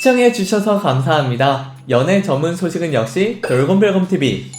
시청해 주셔서 감사합니다. 연애 전문 소식은 역시 돌곰별곰 TV.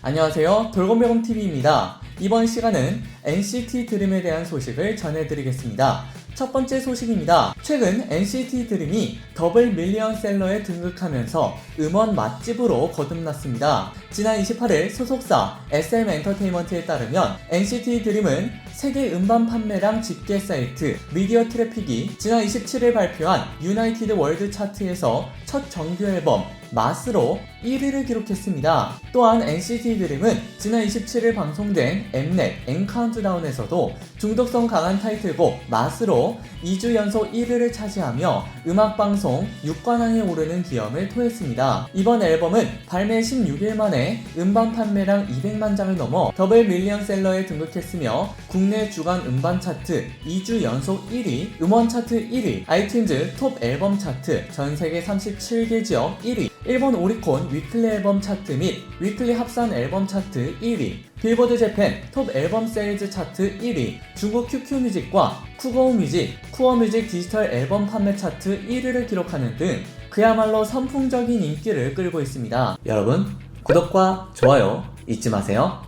안녕하세요. 돌곰별곰 TV입니다. 이번 시간은 NCT 드림에 대한 소식을 전해드리겠습니다. 첫 번째 소식입니다. 최근 NCT 드림이 더블 밀리언셀러에 등극하면서 음원 맛집으로 거듭났습니다. 지난 28일 소속사 SM 엔터테인먼트에 따르면 NCT 드림은 세계 음반 판매량 집계 사이트 미디어 트래픽이 지난 27일 발표한 유나이티드 월드 차트에서 첫 정규 앨범 맛으로 1위를 기록했습니다. 또한 NCT 드림은 지난 27일 방송된 엠넷 엔카운트다운에서도 중독성 강한 타이틀곡 맛으로 2주 연속 1위를 차지하며 음악방송 6관왕에 오르는 기염을 토했습니다. 이번 앨범은 발매 16일 만에 음반 판매량 200만 장을 넘어 더블 밀리언셀러에 등극했으며 국내 주간 음반 차트 2주 연속 1위, 음원 차트 1위, 아이튠즈 톱 앨범 차트 전 세계 37개 지역 1위, 일본 오리콘 위클리 앨범 차트 및 위클리 합산 앨범 차트 1위, 빌보드 재팬 톱 앨범 세일즈 차트 1위, 중국 QQ 뮤직과 쿠거우 뮤직, 쿠어 뮤직 디지털 앨범 판매 차트 1위를 기록하는 등 그야말로 선풍적인 인기를 끌고 있습니다. 여러분, 구독과 좋아요 잊지 마세요.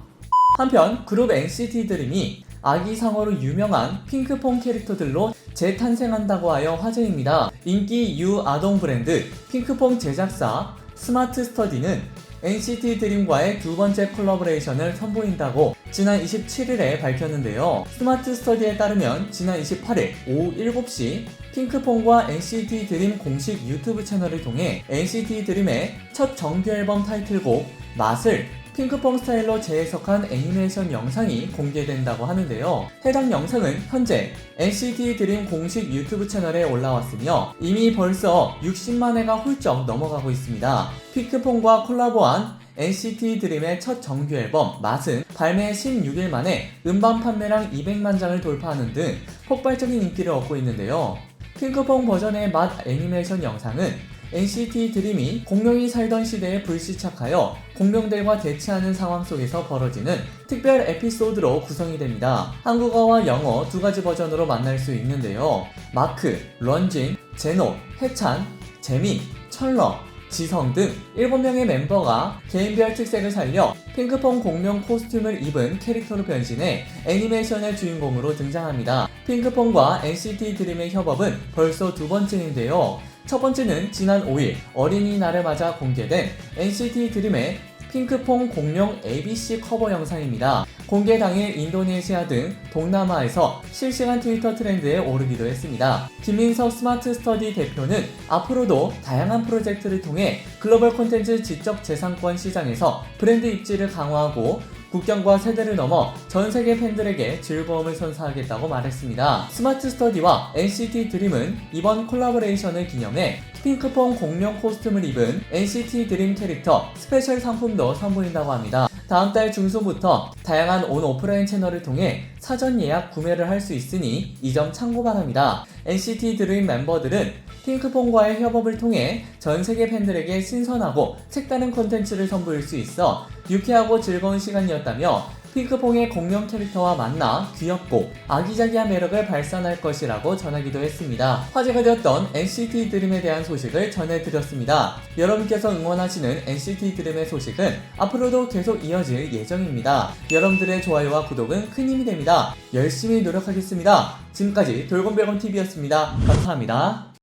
한편 그룹 NCT 드림이 아기상어로 유명한 핑크퐁 캐릭터들로 재탄생한다고 하여 화제입니다. 인기 유 아동 브랜드 핑크퐁 제작사 스마트 스터디는 NCT 드림과의 두 번째 콜라보레이션을 선보인다고 지난 27일에 밝혔는데요. 스마트 스터디에 따르면 지난 28일 오후 7시 핑크퐁과 NCT 드림 공식 유튜브 채널을 통해 NCT 드림의 첫 정규 앨범 타이틀곡 맛을 핑크퐁 스타일로 재해석한 애니메이션 영상이 공개된다고 하는데요. 해당 영상은 현재 NCT 드림 공식 유튜브 채널에 올라왔으며 이미 벌써 60만 회가 훌쩍 넘어가고 있습니다. 핑크퐁과 콜라보한 NCT 드림의 첫 정규 앨범 맛은 발매 16일 만에 음반 판매량 200만 장을 돌파하는 등 폭발적인 인기를 얻고 있는데요. 핑크퐁 버전의 맛 애니메이션 영상은 NCT 드림이 공룡이 살던 시대에 불시착하여 공룡들과 대치하는 상황 속에서 벌어지는 특별 에피소드로 구성이 됩니다. 한국어와 영어 두 가지 버전으로 만날 수 있는데요. 마크, 런진, 제노, 해찬, 재민, 철러, 지성 등 7명의 멤버가 개인별 특색을 살려 핑크퐁 공룡 코스튬을 입은 캐릭터로 변신해 애니메이션의 주인공으로 등장합니다. 핑크퐁과 NCT 드림의 협업은 벌써 두 번째인데요. 첫 번째는 지난 5일 어린이날을 맞아 공개된 NCT 드림의 핑크퐁 공룡 ABC 커버 영상입니다. 공개 당일 인도네시아 등 동남아에서 실시간 트위터 트렌드에 오르기도 했습니다. 김민석 스마트 스터디 대표는 앞으로도 다양한 프로젝트를 통해 글로벌 콘텐츠 지적 재산권 시장에서 브랜드 입지를 강화하고 국경과 세대를 넘어 전 세계 팬들에게 즐거움을 선사하겠다고 말했습니다. 스마트 스터디와 NCT 드림은 이번 콜라보레이션을 기념해 핑크퐁 공룡 코스튬을 입은 NCT 드림 캐릭터 스페셜 상품도 선보인다고 합니다. 다음 달 중순부터 다양한 온 오프라인 채널을 통해 사전 예약 구매를 할 수 있으니 이 점 참고 바랍니다. NCT 드림 멤버들은 핑크퐁과의 협업을 통해 전 세계 팬들에게 신선하고 색다른 콘텐츠를 선보일 수 있어 유쾌하고 즐거운 시간이었다며 핑크퐁의 공룡 캐릭터와 만나 귀엽고 아기자기한 매력을 발산할 것이라고 전하기도 했습니다. 화제가 되었던 NCT 드림에 대한 소식을 전해드렸습니다. 여러분께서 응원하시는 NCT 드림의 소식은 앞으로도 계속 이어질 예정입니다. 여러분들의 좋아요와 구독은 큰 힘이 됩니다. 열심히 노력하겠습니다. 지금까지 돌곰별곰TV였습니다. 감사합니다.